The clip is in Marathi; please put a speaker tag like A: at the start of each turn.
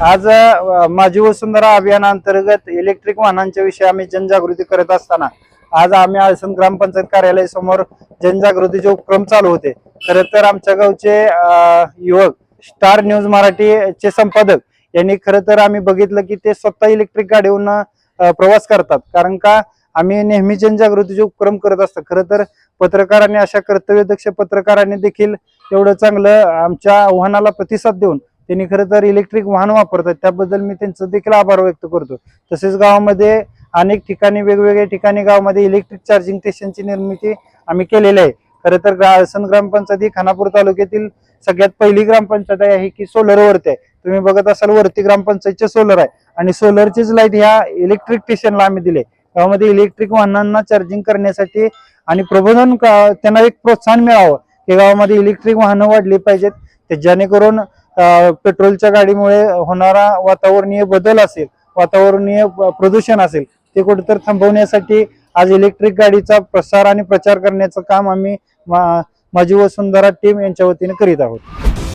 A: आज माझी वसुंधरा अभियानांतर्गत इलेक्ट्रिक वाहनांच्या विषयी आम्ही जनजागृती करत असताना आज आम्ही आळसण ग्रामपंचायत कार्यालय समोर जनजागृतीचे उपक्रम चालू होते. खरं तर आमच्या गावचे युवक स्टार न्यूज मराठीचे संपादक यांनी खरं तर आम्ही बघितलं की ते स्वतः इलेक्ट्रिक गाडीवरून प्रवास करतात. कारण का आम्ही नेहमी जनजागृतीचे उपक्रम करत असतो. खरं तर पत्रकारांनी अशा कर्तव्यदक्ष पत्रकारांनी देखील एवढं चांगलं आमच्या आव्हानाला प्रतिसाद देऊन त्यांनी खरं तर इलेक्ट्रिक वाहन वापरतात. त्याबद्दल मी त्यांचं देखील आभार व्यक्त करतो. तसेच गावामध्ये अनेक ठिकाणी वेगवेगळ्या ठिकाणी गावामध्ये इलेक्ट्रिक चार्जिंग स्टेशनची निर्मिती आम्ही केलेली आहे. खरं तर ग्रासन ग्रामपंचायत ही खानापूर तालुक्यातील सगळ्यात पहिली ग्रामपंचायत आहे. की सोलरवरती आहे. तुम्ही बघत असाल वरती ग्रामपंचायतचे सोलर आहे. आणि सोलरचीच लाइट ह्या इलेक्ट्रिक स्टेशनला आम्ही दिले गावामध्ये इलेक्ट्रिक वाहनांना चार्जिंग करण्यासाठी आणि प्रबोधन का- त्यांना एक प्रोत्साहन मिळावं की गावामध्ये इलेक्ट्रिक वाहनं वाढली पाहिजेत. ते जेणेकरून पेट्रोलच्या गाडीमुळे होणारा वातावरणीय बदल असेल वातावरणीय प्रदूषण असेल ते कुठेतरी थांबवण्यासाठी आज इलेक्ट्रिक गाडीचा प्रसार आणि प्रचार करण्याचं काम आम्ही मा- माझी वसुंधरा टीम यांच्या वतीने करीत आहोत.